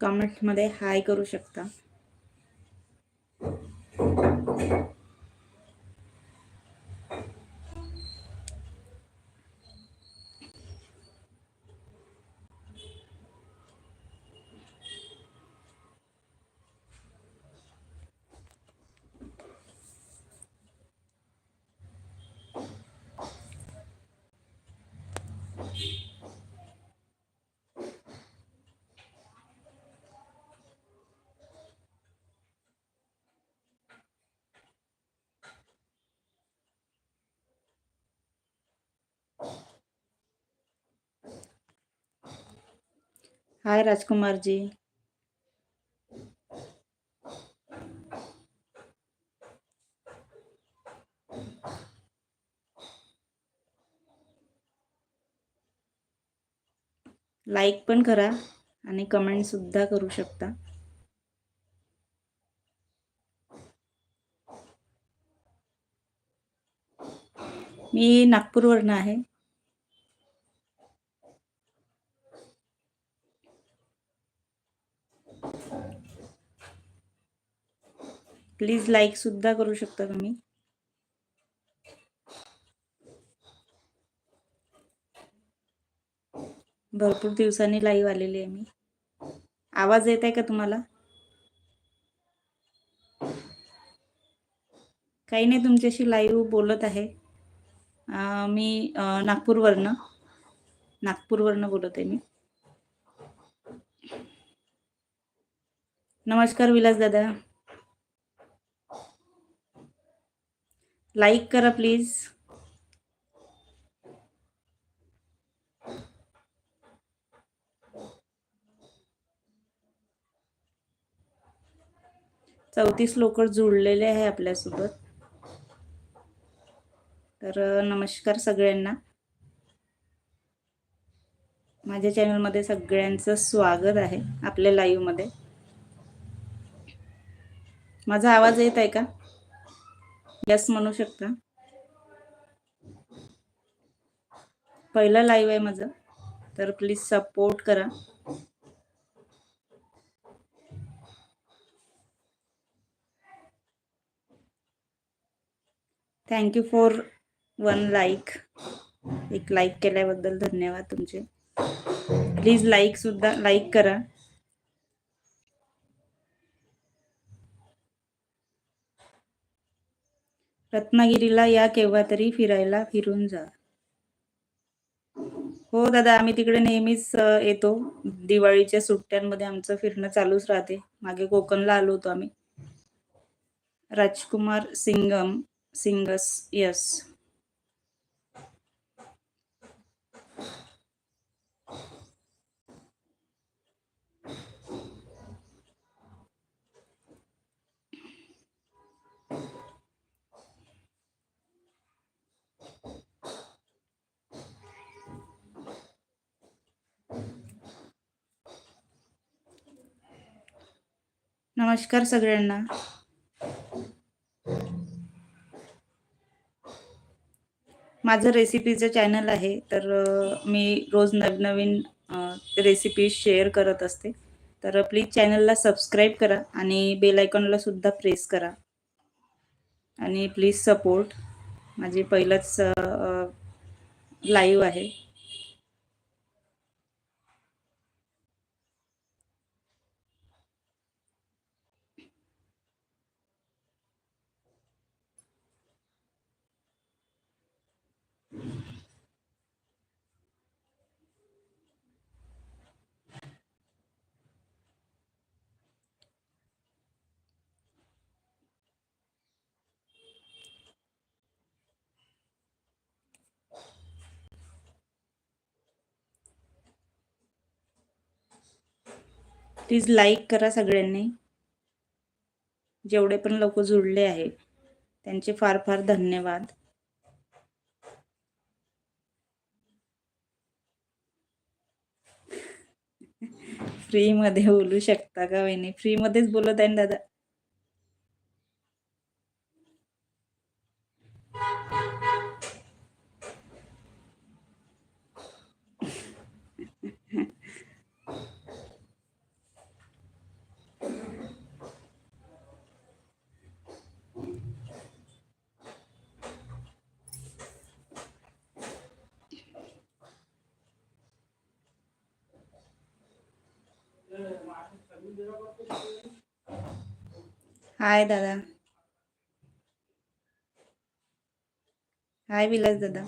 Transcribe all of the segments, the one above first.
कमेंटमध्ये हाय करू शकता. हाय राजकुमार जी लाईक पण करा आणि कमेंट सुद्धा करू शकता. मी नागपूरवरनं आहे. प्लीज लाईक सुद्धा करू शकता तुम्ही. भरपूर दिवसांनी लाईव्ह आलेली आहे मी. आवाज येत आहे का तुम्हाला? काही नाही तुमच्याशी लाईव्ह बोलत आहे. मी नागपूरवरनं नागपूरवरनं बोलत आहे मी. नमस्कार विलास दादा लाईक करा प्लीज. चौतीस लोक जुळलेले आहे आपल्यासोबत. तर नमस्कार सगळ्यांना. माझ्या चॅनलमध्ये सगळ्यांचं स्वागत आहे आपल्या लाईव्हमध्ये माझा आवाज येत आहे का? यस म्हणू शकता. पहिलं लाईव्ह आहे माझं. तर प्लीज सपोर्ट करा. Thank you for one like एक लाईक केल्याबद्दल धन्यवाद तुमचे. प्लीज लाईक सुद्धा लाईक करा. रत्नागिरीला या केव्हा तरी फिरायला फिरून जा. हो दादा आम्ही तिकडे नेहमीच येतो. दिवाळीच्या सुट्ट्यांमध्ये आमचं फिरणं चालूच राहते. मागे कोकणला आलो होतो आम्ही. राजकुमार सिंगम सिंगस यस. नमस्कार सगळ्यांना. माझं रेसिपीचं चॅनल आहे तर मी रोज नवनवीन रेसिपी शेअर करत असते. तर प्लीज चॅनलला सबस्क्राईब करा आणि बेल आयकॉनला सुद्धा प्रेस करा. आणि प्लीज सपोर्ट माझी पहिलंच लाईव्ह आहे. प्लीज लाईक करा सगळ्यांनी. जेवढे पण लोक जुळले आहे त्यांचे फार फार धन्यवाद. फ्रीमध्ये बोलू शकता का वहिनी? फ्रीमध्येच बोलत आहे ना दादा? हाय दादा हाय विलास दादा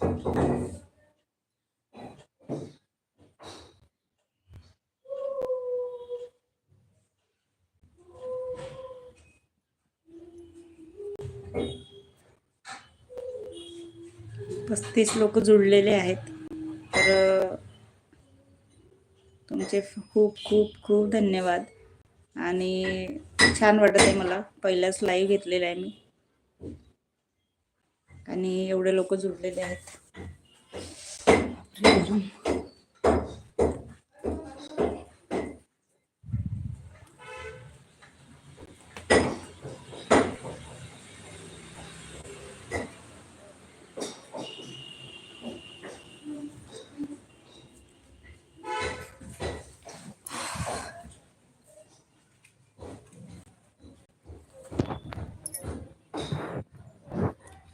Thank you. पस्तीस लोक जुळलेले आहेत. तर तुमचे खूप खूप खूप धन्यवाद. आणि छान वाटत आहे मला. पहिल्याच लाईव्ह घेतलेला आहे मी. आणि एवढे लोक जुळलेले आहेत.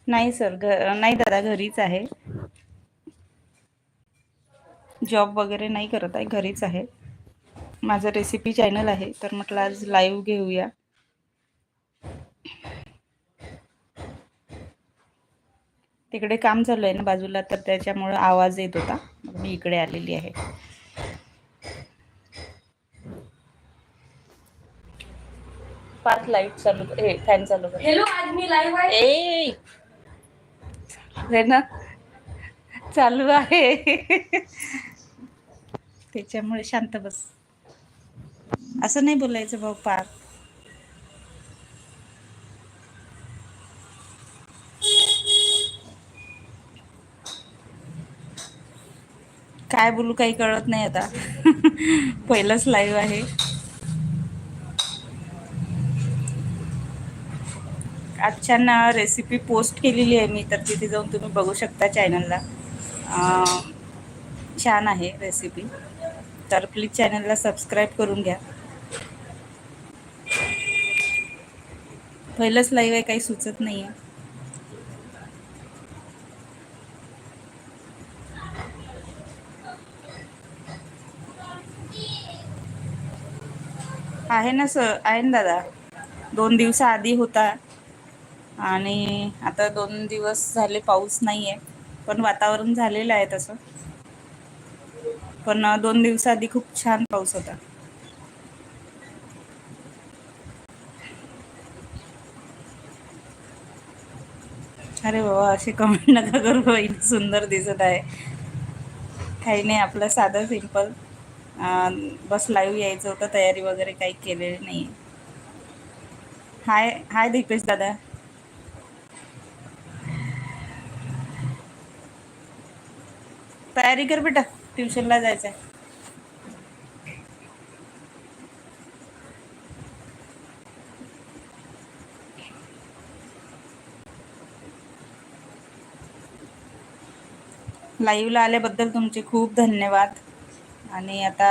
नाही सर. घ नाही दादा घरीच आहे. जॉब वगैरे नाही करत आहे घरीच आहे. माझं रेसिपी चॅनल आहे तर म्हटलं आज लाईव्ह घेऊया. तिकडे काम चालू आहे ना बाजूला तर त्याच्यामुळं आवाज येत होता. मी इकडे आलेली आहे. पाच लाइट चालू हे फॅन चालू हॅलो आज मी लाईव्ह आहे. आहे ना? चालू आहे. त्याच्यामुळे शांत बस. असं नाही बोलायचं भाऊ पार काय बोलू काही कळत नाही आता. पहिलंच लाईव्ह आहे. आजच्या रेसिपी पोस्ट केलेली आहे मी तर तिथे जाऊन तुम्ही बघू शकता चॅनलला छान आहे रेसिपी तर प्लीज चॅनलला सबस्क्राईब करून घ्या. पहिलंच लाईव्ह आहे काही सुचत नाही आहे आहे ना सर आहे ना दादा? दोन दिवसाआधी होता. आणि आता दोन दिवस झाले पाऊस नाही आहे पण वातावरण झालेलं आहे तसं. पण दोन दिवसाआधी खूप छान पाऊस होता. अरे बाबा असे कमेंट नका करू बाई. सुंदर दिसत आहे. काही नाही आपलं साधं सिंपल बस लाईव्ह यायचं होतं तयारी वगैरे काही केलेली नाही हाय हाय दीपेश दादा. तयारी कर बेटा ट्युशनला जायचं आहे लाईव्हला आल्याबद्दल तुमचे खूप धन्यवाद. आणि आता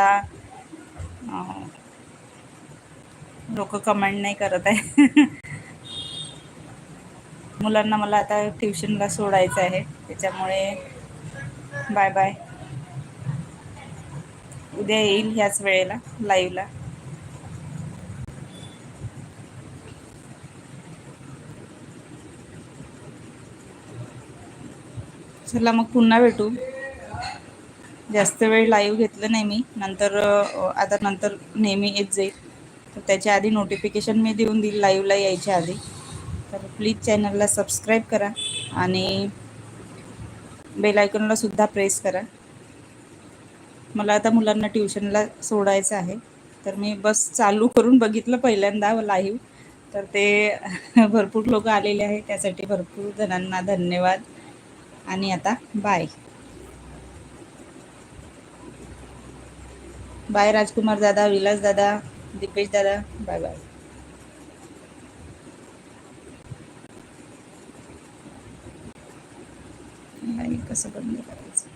लोक कमेंट नाही करत आहे. मुलांना मला आता ट्युशनला सोडायचं आहे. त्याच्यामुळे बाय बाय. उद्या येईल ह्याच वेळेला लाईव्हला चला मग पुन्हा भेटू. जास्त वेळ लाईव्ह घेतलं नाही मी. नंतर आता नंतर नेहमी येत जाईल. तर त्याच्या आधी नोटिफिकेशन मी देऊन देईल लाईव्हला यायच्या आधी. तर प्लीज चॅनलला सबस्क्राईब करा. आणि बेल आयकॉनला सुद्धा प्रेस करा. मला आता मुलांना ट्युशनला सोडायचं आहे. तर मी बस चालू करून बघितलं पहिल्यांदा लाईव्ह तर ते भरपूर लोक आलेले आहेत. त्यासाठी भरपूर जणांना धन्यवाद. आणि आता बाय बाय राजकुमार दादा विलास दादा दीपेश दादा. बाय बाय জিজ্ঞাসা করে নিতে পারছি